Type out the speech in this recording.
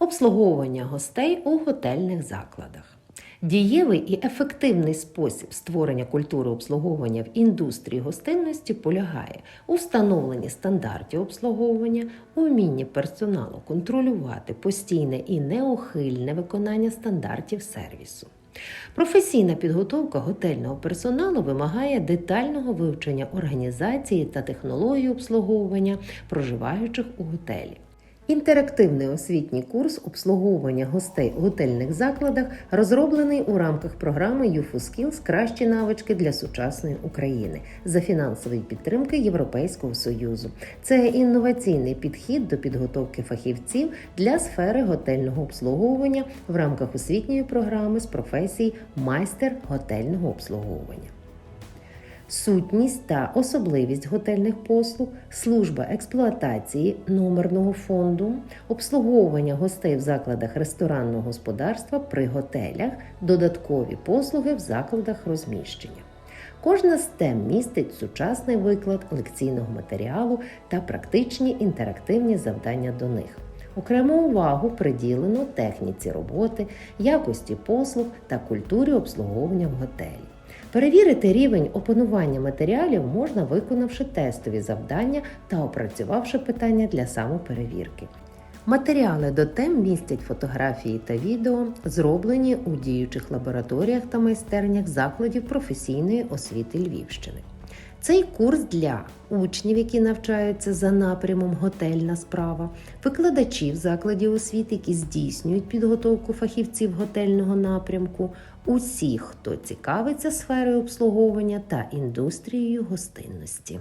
Обслуговування гостей у готельних закладах. Дієвий і ефективний спосіб створення культури обслуговування в індустрії гостинності полягає у встановленні стандартів обслуговування, умінні персоналу контролювати постійне і неухильне виконання стандартів сервісу. Професійна підготовка готельного персоналу вимагає детального вивчення організації та технології обслуговування проживаючих у готелі. Інтерактивний освітній курс обслуговування гостей у готельних закладах розроблений у рамках програми UFOSkills Кращі навички для сучасної України за фінансової підтримки Європейського Союзу. Це інноваційний підхід до підготовки фахівців для сфери готельного обслуговування в рамках освітньої програми з професій майстер готельного обслуговування. Сутність та особливість готельних послуг, служба експлуатації номерного фонду, обслуговування гостей в закладах ресторанного господарства при готелях, додаткові послуги в закладах розміщення. Кожна з тем містить сучасний виклад лекційного матеріалу та практичні інтерактивні завдання до них. Окрему увагу приділено техніці роботи, якості послуг та культурі обслуговування в готелі. Перевірити рівень опанування матеріалів можна, виконавши тестові завдання та опрацювавши питання для самоперевірки. Матеріали до тем містять фотографії та відео, зроблені у діючих лабораторіях та майстернях закладів професійної освіти Львівщини. Цей курс для учнів, які навчаються за напрямом готельна справа, викладачів закладів освіти, які здійснюють підготовку фахівців готельного напрямку, усіх, хто цікавиться сферою обслуговування та індустрією гостинності.